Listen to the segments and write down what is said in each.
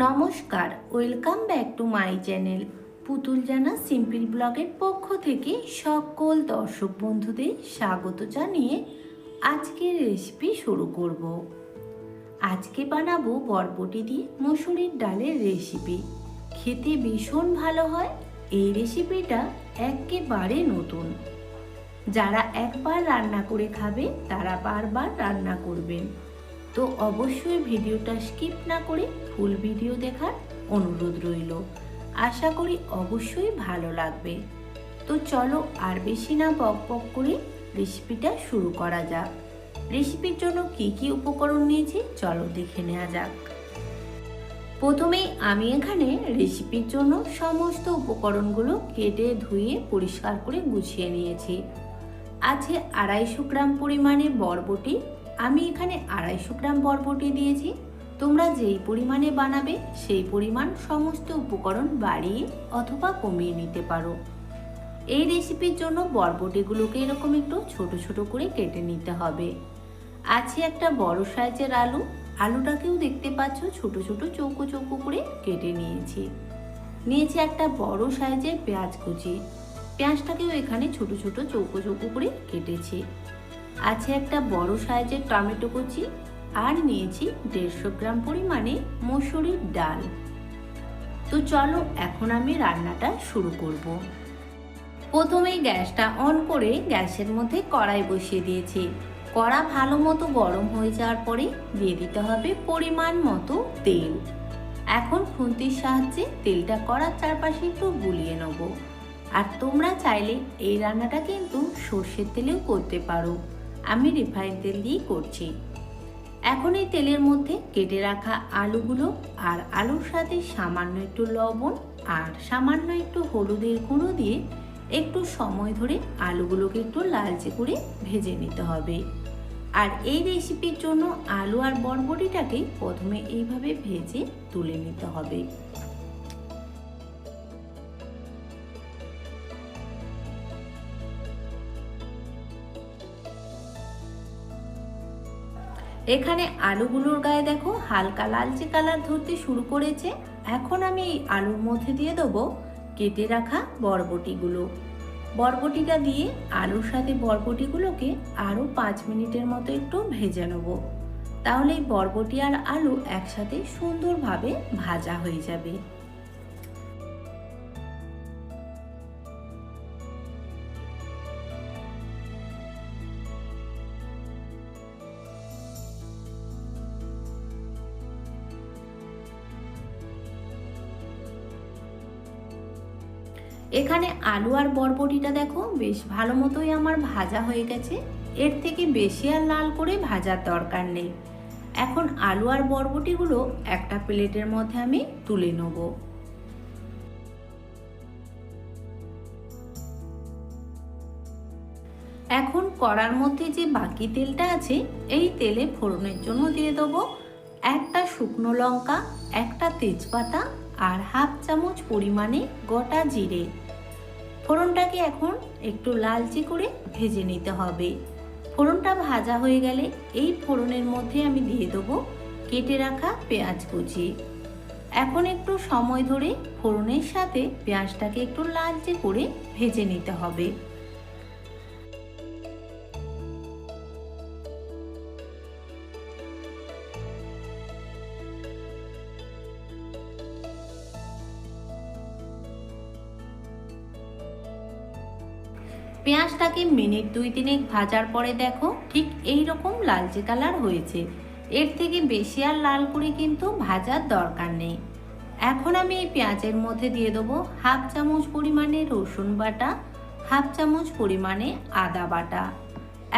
নমস্কার, welcome back to my channel Putul Jana simple ব্লগের পক্ষ থেকে সকল দর্শক বন্ধুদের স্বাগত জানিয়ে আজকের রেসিপি শুরু করব। আজকে বানাবো বরবটি দিয়ে মসুরির ডালের রেসিপি। খেতে ভীষণ ভালো হয়, এই রেসিপিটা একেবারে নতুন। যারা একবার রান্না করে খাবে, তারা বারবার রান্না করবেন। তো অবশ্যই ভিডিওটা স্কিপ না করে ফুল ভিডিও দেখার অনুরোধ রইল। আশা করি অবশ্যই ভালো লাগবে। তো চলো আর বেশি না বক বক করে রেসিপিটা শুরু করা যাক। রেসিপির জন্য কি কি উপকরণ নিয়েছি চলো দেখে নেওয়া যাক। প্রথমেই আমি এখানে রেসিপির জন্য সমস্ত উপকরণগুলো কেটে ধুয়ে পরিষ্কার করে গুছিয়ে নিয়েছি। আছে আড়াইশো গ্রাম পরিমাণে বরবটি আমি এখানে আড়াইশো গ্রাম বরবটি দিয়েছি। তোমরা যেই পরিমাণে বানাবে, সেই পরিমাণ সমস্ত উপকরণ বাড়িয়ে অথবা কমিয়ে নিতে পারো। এই রেসিপির জন্য বরবটিগুলোকে এরকম একটু ছোট ছোট করে কেটে নিতে হবে। আছে একটা বড় সাইজের আলু। আলুটাকেও দেখতে পাচ্ছ, ছোট ছোট চৌকো চৌকো করে কেটে নিয়েছি। নিয়েছি একটা বড় সাইজের পেঁয়াজ কুচি। পেঁয়াজটাকেও এখানে ছোট ছোট চৌকো চৌকো করে কেটেছি। আছে একটা বড় সাইজের টমেটো কুচি আর নিয়েছি দেড়শো গ্রাম পরিমাণে মসুরির ডাল। তো চলো এখন আমি রান্নাটা শুরু করব। প্রথমেই গ্যাসটা অন করে গ্যাসের মধ্যে কড়াই বসিয়ে দিয়েছি। কড়া ভালো মতো গরম হয়ে যাওয়ার পরে দিয়ে দিতে হবে পরিমাণ মতো তেল। এখন খুন্তির সাহায্যে তেলটা কড়ার চারপাশে একটু বুলিয়ে নেব। আর তোমরা চাইলে এই রান্নাটা কিন্তু সর্ষের তেলেও করতে পারো। আমি রিফাইন তেল দিয়েই করছি। এখন এই তেলের মধ্যে কেটে রাখা আলুগুলো আর আলুর সাথে সামান্য একটু লবণ আর সামান্য একটু হলুদের গুঁড়ো দিয়ে একটু সময় ধরে আলুগুলোকে একটু লালচে করে ভেজে নিতে হবে। আর এই রেসিপির জন্য আলু আর বরবটিটাকে প্রথমে এইভাবে ভেজে তুলে নিতে হবে। এখানে আলুগুলোর গায়ে দেখো হালকা লালচে কালার ধরতে শুরু করেছে। এখন আমি এই আলুর মধ্যে দিয়ে দেবো কেটে রাখা বরবটিগুলো। বরবটিটা দিয়ে আলুর সাথে বরবটিগুলোকে আরও পাঁচ মিনিটের মতো একটু ভেজে নেব। তাহলে এই বরবটি আর আলু একসাথে সুন্দরভাবে ভাজা হয়ে যাবে। এখানে আলু আর বরবটিটা দেখো, বেশ ভালো মতোই আমার ভাজা হয়ে গেছে। এর থেকে বেশি আর লাল করে ভাজার দরকার নেই। এখন আলু আর বরবটিগুলো একটা প্লেটের মধ্যে আমি তুলে নেব। এখন কড়ার মধ্যে যে বাকি তেলটা আছে, এই তেলে ফোড়নের জন্য দিয়ে দেবো একটা শুকনো লঙ্কা, একটা তেজপাতা আর হাফ চামচ পরিমাণে গোটা জিরে। ফোড়নটাকে এখন একটু লালচে করে ভেজে নিতে হবে। ফোড়নটা ভাজা হয়ে গেলে এই ফোড়নের মধ্যে আমি দিয়ে দেবো কেটে রাখা পেঁয়াজ কুচি। এখন একটু সময় ধরে ফোড়নের সাথে পেঁয়াজটাকে একটু লালচে করে ভেজে নিতে হবে। পেঁয়াজটাকে মিনিট দুই তিনেক ভাজার পরে দেখো ঠিক এই রকম লালচে কালার হয়েছে। এর থেকে বেশি আর লাল করে কিন্তু ভাজার দরকার নেই। এখন আমি এই পেঁয়াজের মধ্যে দিয়ে দেবো হাফ চামচ পরিমাণে রসুন বাটা, হাফ চামচ পরিমাণে আদা বাটা।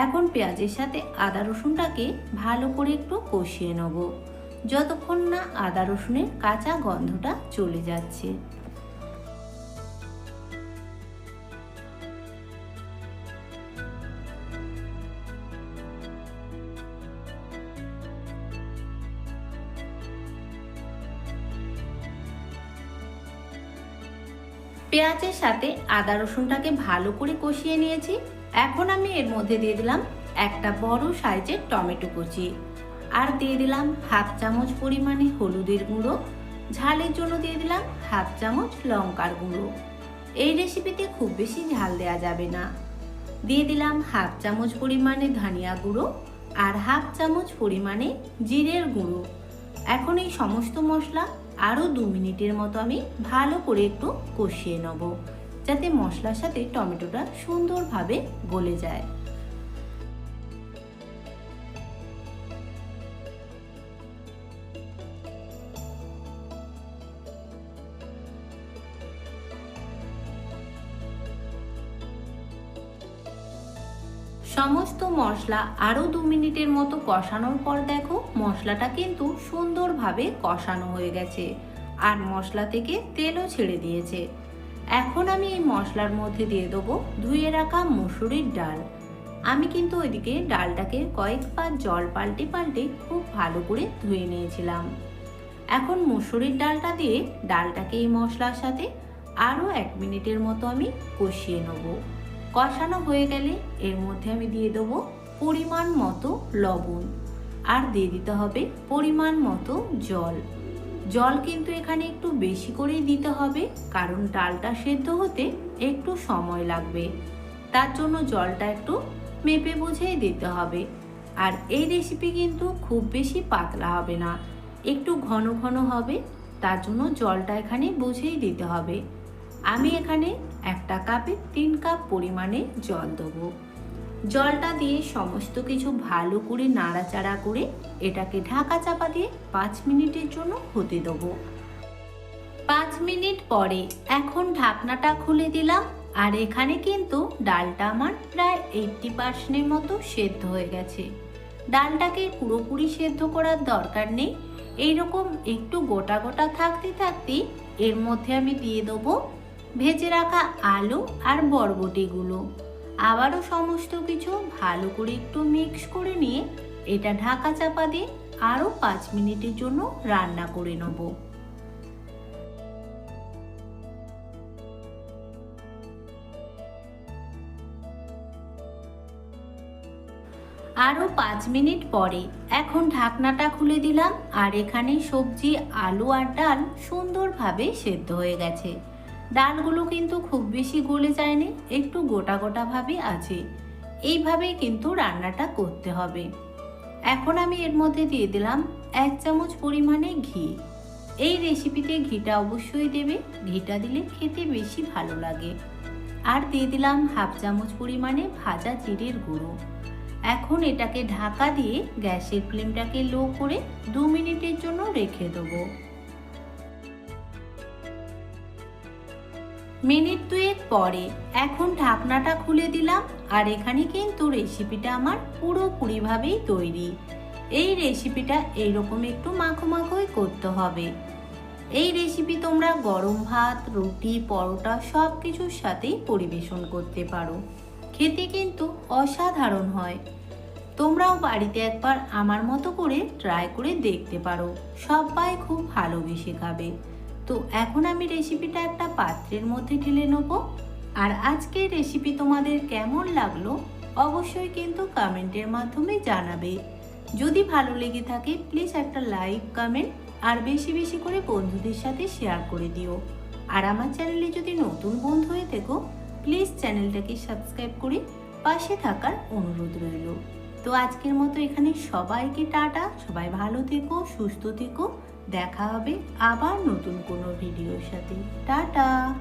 এখন পেঁয়াজের সাথে আদা রসুনটাকে ভালো করে একটু কষিয়ে নেব। যতক্ষণ না আদা রসুনের কাঁচা গন্ধটা চলে যাচ্ছে। পেঁয়াজের সাথে আদা রসুনটাকে ভালো করে কষিয়ে নিয়েছি। এখন আমি এর মধ্যে দিয়ে দিলাম একটা বড় সাইজের টমেটো কুচি। আর দিয়ে দিলাম হাফ চামচ পরিমাণে হলুদের গুঁড়ো। ঝালের জন্য দিয়ে দিলাম হাফ চামচ লঙ্কার গুঁড়ো। এই রেসিপিতে খুব বেশি ঝাল দেওয়া যাবে না। দিয়ে দিলাম হাফ চামচ পরিমাণে ধনিয়া গুঁড়ো আর হাফ চামচ পরিমাণে জিরের গুঁড়ো। এখন এই সমস্ত মশলা আরও দু মিনিটের মতো আমি ভালো করে একটু কষিয়ে নেব, যাতে মশলার সাথে টমেটোটা সুন্দরভাবে গলে যায়। সমস্ত মশলা আরও দু মিনিটের মতো কষানোর পর দেখো, মশলাটা কিন্তু সুন্দরভাবে কষানো হয়ে গেছে আর মশলা থেকে তেলও ছেড়ে দিয়েছে। এখন আমি এই মশলার মধ্যে দিয়ে দেবো ধুয়ে রাখা মুসুরির ডাল। আমি কিন্তু ওইদিকে ডালটাকে কয়েকবার জল পাল্টে পাল্টে খুব ভালো করে ধুয়ে নিয়েছিলাম। এখন মুসুরির ডালটা দিয়ে ডালটাকে এই মশলার সাথে আরও এক মিনিটের মতো আমি কষিয়ে নেব। কষানো হয়ে গেলে এর মধ্যে আমি দিয়ে দেবো পরিমাণ মতো লবণ। আর দিয়ে দিতে হবে পরিমাণ মতো জল। জল কিন্তু এখানে একটু বেশি করেই দিতে হবে, কারণ ডালটা সেদ্ধ হতে একটু সময় লাগবে। তার জন্য জলটা একটু মেপে বুঝেই দিতে হবে। আর এই রেসিপি কিন্তু খুব বেশি পাতলা হবে না। একটু ঘন ঘন হবে, তার জন্য জলটা এখানে বুঝেই দিতে হবে। আমি এখানে একটা কাপে তিন কাপ পরিমাণে জল দেবো। জলটা দিয়ে সমস্ত কিছু ভালো করে নাড়াচাড়া করে এটাকে ঢাকা চাপা দিয়ে পাঁচ মিনিটের জন্য হতে দেবো। পাঁচ মিনিট পরে এখন ঢাকনাটা খুলে দিলাম আর এখানে কিন্তু ডালটা আমার প্রায় এইটটি পার্সেন্টের মতো সেদ্ধ হয়ে গেছে। ডালটাকে পুরোপুরি সেদ্ধ করার দরকার নেই। এইরকম একটু গোটা গোটা থাকতে থাকতেই এর মধ্যে আমি দিয়ে দেবো ভেজে রাখা আলু আর বরবটিগুলো। আবারও সমস্ত কিছু ভালো করে একটু মিক্স করে নিয়ে এটা ঢাকা চাপা দিয়ে আরও পাঁচ মিনিটের জন্য রান্না করে নেব। আরও পাঁচ মিনিট পরে এখন ঢাকনাটা খুলে দিলাম আর এখানে সবজি, আলু আর ডাল সুন্দরভাবে সেদ্ধ হয়ে গেছে। ডালগুলো কিন্তু খুব বেশি গলে যায়নি, একটু গোটা গোটাভাবে আছে। এইভাবেই কিন্তু রান্নাটা করতে হবে। এখন আমি এর মধ্যে দিয়ে দিলাম এক চামচ পরিমাণে ঘি। এই রেসিপিতে ঘিটা অবশ্যই দেবে, ঘিটা দিলে খেতে বেশি ভালো লাগে। আর দিয়ে দিলাম হাফ চামচ পরিমাণে ভাজা জিরের গুঁড়ো। এখন এটাকে ঢাকা দিয়ে গ্যাসের ফ্লেমটাকে লো করে দু মিনিটের জন্য রেখে দেবো। মিনিট দুয়েক পরে এখন ঢাকনাটা খুলে দিলাম আর এখানে কিন্তু রেসিপিটা আমার পুরোপুরিভাবেই তৈরি। এই রেসিপিটা এইরকম একটু মাখো মাখোই করতে হবে। এই রেসিপি তোমরা গরম ভাত, রুটি, পরোটা সব কিছুর সাথেই পরিবেশন করতে পারো। খেতে কিন্তু অসাধারণ হয়। তোমরাও বাড়িতে একবার আমার মতো করে ট্রাই করে দেখতে পারো। সবাই খুব ভালোবেসে খাবে। তো এখন আমি রেসিপিটা একটা পাত্রের মধ্যে ঢেলে নেব। আর আজকের রেসিপি তোমাদের কেমন লাগল অবশ্যই কিন্তু কমেন্টের মাধ্যমে জানাবে। যদি ভালো লেগে থাকে প্লিজ একটা লাইক কমেন্ট আর বেশি বেশি করে বন্ধুদের সাথে শেয়ার করে দিও। আর আমার চ্যানেলে যদি নতুন বন্ধু হয়ে থেকো প্লিজ চ্যানেলটাকে সাবস্ক্রাইব করে পাশে থাকার অনুরোধ রইল। তো আজকের মতো এখানে সবাইকে টাটা, সবাই ভালো থেকো, সুস্থ থেকো দেখা হবে আবার নতুন কোনো ভিডিওর সাথে। টাটা!